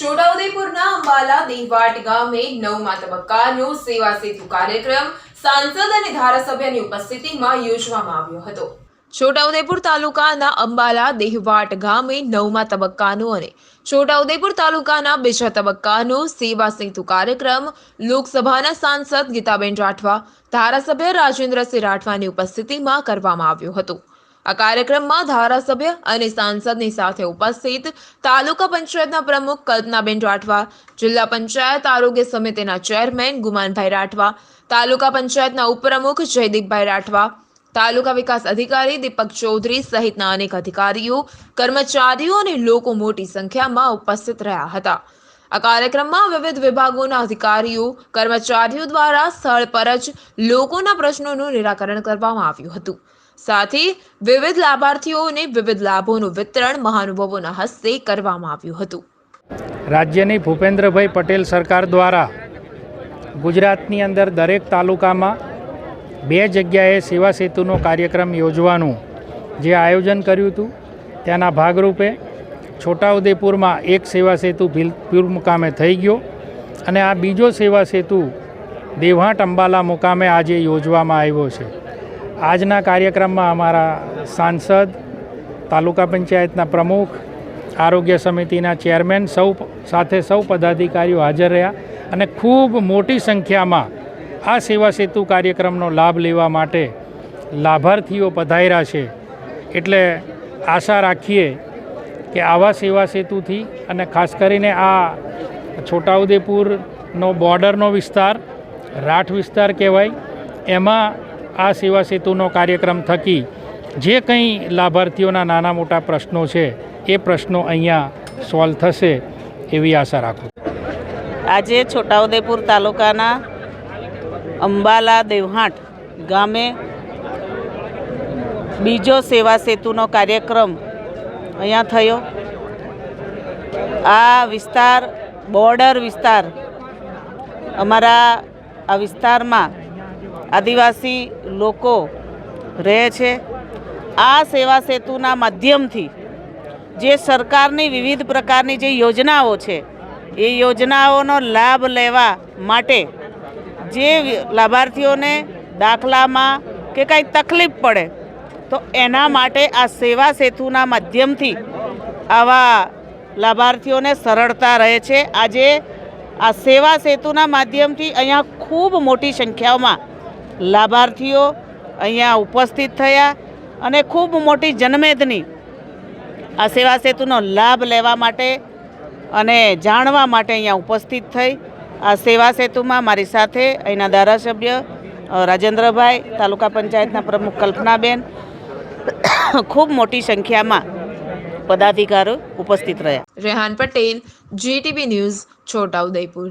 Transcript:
છોટાઉદેપુરના અંબાલા દેહવાટ ગામે નવમા તબક્કાનો સેવા સેતુ કાર્યક્રમ સાંસદ અને ધારાસભ્યની ઉપસ્થિતિમાં યોજવામાં આવ્યો હતો. છોટાઉદેપુર તાલુકાના અંબાલા દેહવાટ ગામે નવમા તબક્કાનો અને છોટાઉદેપુર તાલુકાના બીજા તબક્કાનો સેવા સેતુ કાર્યક્રમ લોકસભાના સાંસદ ગીતાબેન રાઠવા, ધારાસભ્ય રાજેન્દ્રસિંહ રાઠવાની ઉપસ્થિતિમાં કરવામાં આવ્યો હતો. આ કાર્યક્રમમાં ધારાસભ્ય અને સાંસદની સાથે ઉપસ્થિત તાલુકા પંચાયતના પ્રમુખ કલ્પનાબેન રાઠવા, જિલ્લા પંચાયત આરોગ્ય સમિતિના ચેરમેન ગુમાનભાઈ રાઠવા, તાલુકા પંચાયતના ઉપપ્રમુખ જયદીપભાઈ રાઠવા, તાલુકા વિકાસ અધિકારી દીપક ચૌધરી સહિતના અનેક અધિકારીઓ, કર્મચારીઓ અને લોકો મોટી સંખ્યામાં ઉપસ્થિત રહ્યા હતા. આ કાર્યક્રમમાં વિવિધ વિભાગોના અધિકારીઓ, કર્મચારીઓ દ્વારા સ્થળ પર જ લોકોના પ્રશ્નોનું નિરાકરણ કરવામાં આવ્યું હતું. સાથે વિવિધ લાભાર્થીઓને વિવિધ લાભોનું વિતરણ મહાનુભાવોના હસ્તે કરવામાં આવ્યું હતું. રાજ્યની ભૂપેન્દ્રભાઈ પટેલ સરકાર દ્વારા ગુજરાતની અંદર દરેક તાલુકામાં બે જગ્યાએ સેવા સેતુનો કાર્યક્રમ યોજવાનું જે આયોજન કર્યું હતું તેના ભાગરૂપે છોટાઉદેપુરમાં એક સેવા સેતુ ભીલપુર મુકામે થઈ ગયો અને આ બીજો સેવા સેતુ દેવાંટ અંબાલા મુકામે આજે યોજવામાં આવ્યો છે. આજના કાર્યક્રમમાં અમારા સાંસદ, તાલુકા પંચાયતના પ્રમુખ, આરોગ્ય સમિતિના ચેરમેન સૌ સાથે સૌ પદાધિકારીઓ હાજર રહ્યા અને ખૂબ મોટી સંખ્યામાં આ સેવા સેતુ કાર્યક્રમનો લાભ લેવા માટે લાભાર્થીઓ પધાર્યા છે. એટલે આશા રાખીએ કે આવા સેવા સેતુથી અને ખાસ કરીને આ છોટાઉદેપુરનો બોર્ડરનો વિસ્તાર, રાઠ વિસ્તાર કહેવાય, એમાં આ સેવા સેતુનો કાર્યક્રમ થકી જે કંઈ લાભાર્થીઓના નાના મોટા પ્રશ્નો છે, એ પ્રશ્નો અહીંયા સોલ્વ થશે એવી આશા રાખું આજે છોટાઉદેપુર તાલુકાના અંબાલા દેવહાટ ગામે બીજો સેવા સેતુનો કાર્યક્રમ અહીંયા થયો. આ વિસ્તાર, બોર્ડર વિસ્તાર, અમારા આ વિસ્તારમાં આદિવાસી લોકો રહે છે. આ સેવા સેતુના માધ્યમથી જે સરકારની વિવિધ પ્રકારની જે યોજનાઓ છે, એ યોજનાઓનો લાભ લેવા માટે જે લાભાર્થીઓને દાખલામાં કે કાંઈ તકલીફ પડે, તો એના માટે આ સેવા સેતુના માધ્યમથી આવા લાભાર્થીઓને સરળતા રહે છે. આજે આ સેવા સેતુના માધ્યમથી અહીંયા ખૂબ મોટી સંખ્યામાં લાભાર્થીઓ અહીંયા ઉપસ્થિત થયા અને ખૂબ મોટી જનમેદની આ સેવા સેતુનો લાભ લેવા માટે અને જાણવા માટે અહીંયા ઉપસ્થિત થઈ. આ સેવા સેતુમાં મારી સાથે અહીંના ધારાસભ્ય રાજેન્દ્રભાઈ, તાલુકા પંચાયતના પ્રમુખ કલ્પનાબેન, ખૂબ મોટી સંખ્યામાં પદાધિકારો ઉપસ્થિત રહ્યા. Rehan Patel, GTV news Chhota Udaipur